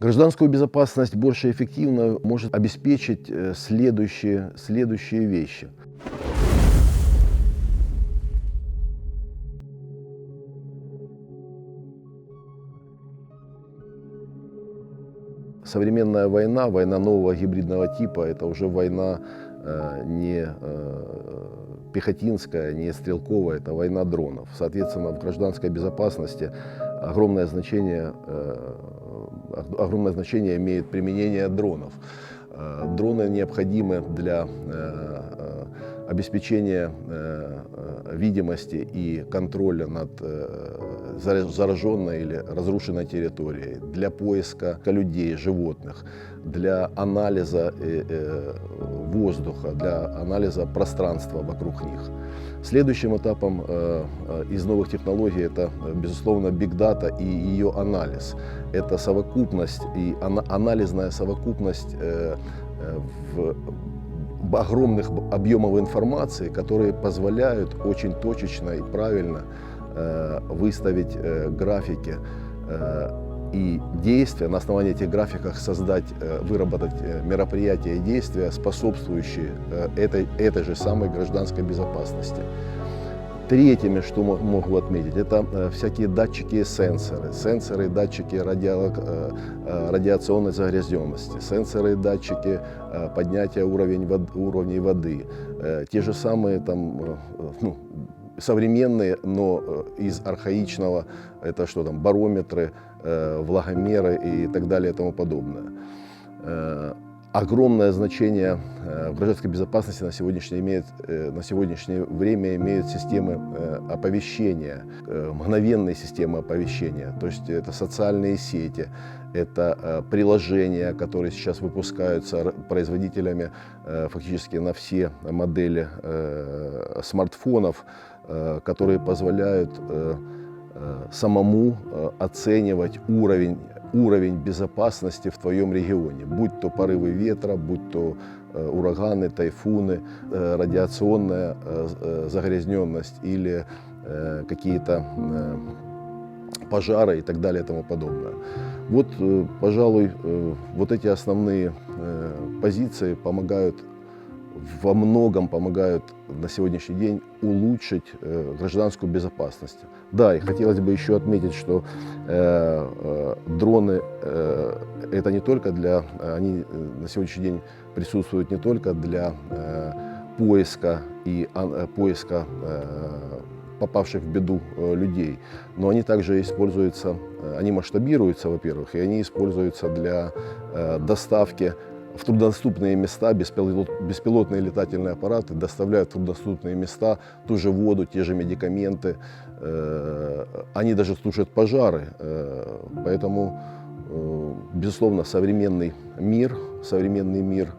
Гражданскую безопасность больше эффективно может обеспечить э, следующие, следующие вещи. Современная война, война нового гибридного типа, это уже война э, не э, пехотинская, не стрелковая, это война дронов. Соответственно, в гражданской безопасности огромное значение, э, огромное значение имеет применение дронов. Э, Дроны необходимы для э, обеспечения видимости и контроля над зараженной или разрушенной территорией, для поиска людей, животных, для анализа э, э, воздуха, для анализа пространства вокруг них. Следующим этапом э, из новых технологий это, безусловно, data и ее анализ. Это совокупность и ана- анализная совокупность в огромных объемов информации, которые позволяют очень точечно и правильно выставить э, графики э, и действия, на основании этих графиков создать, э, выработать э, мероприятия и действия, способствующие э, этой, этой же самой гражданской безопасности. Третьими, что мо- могу отметить, это э, всякие датчики и сенсоры. Сенсоры и датчики радио- э, э, радиационной загрязненности, сенсоры и датчики э, поднятия уровень уровней воды. Э, Те же самые там, э, ну, современные, но э, из архаичного, это что там, барометры, э, влагомеры и так далее и тому подобное. Э, Огромное значение в гражданской безопасности на сегодняшнее, имеет, на сегодняшнее время имеют системы оповещения, мгновенные системы оповещения. То есть это социальные сети, это приложения, которые сейчас выпускаются производителями фактически на все модели смартфонов, которые позволяют э, э, самому э, оценивать уровень, уровень безопасности в твоем регионе, будь то порывы ветра, будь то э, ураганы, тайфуны, э, радиационная э, э, загрязненность или э, какие-то э, пожары и так далее и тому подобное. Вот, э, пожалуй, э, вот эти основные э, позиции помогают во многом помогают на сегодняшний день улучшить э, гражданскую безопасность. Да, и хотелось бы еще отметить, что э, э, дроны э, это не только для, они э, на сегодняшний день присутствуют не только для э, поиска и э, поиска э, попавших в беду э, людей, но они также используются, э, они масштабируются, во-первых, и они используются для э, доставки в труднодоступные места беспилот- беспилотные летательные аппараты доставляют в труднодоступные места ту же воду, те же медикаменты. Э, Они даже тушат пожары. Э, Поэтому, э, безусловно, современный мир, современный мир,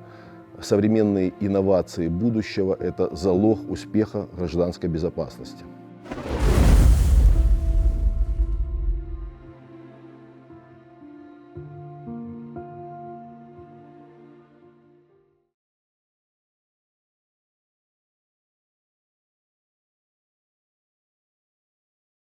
современные инновации будущего – это залог успеха гражданской безопасности.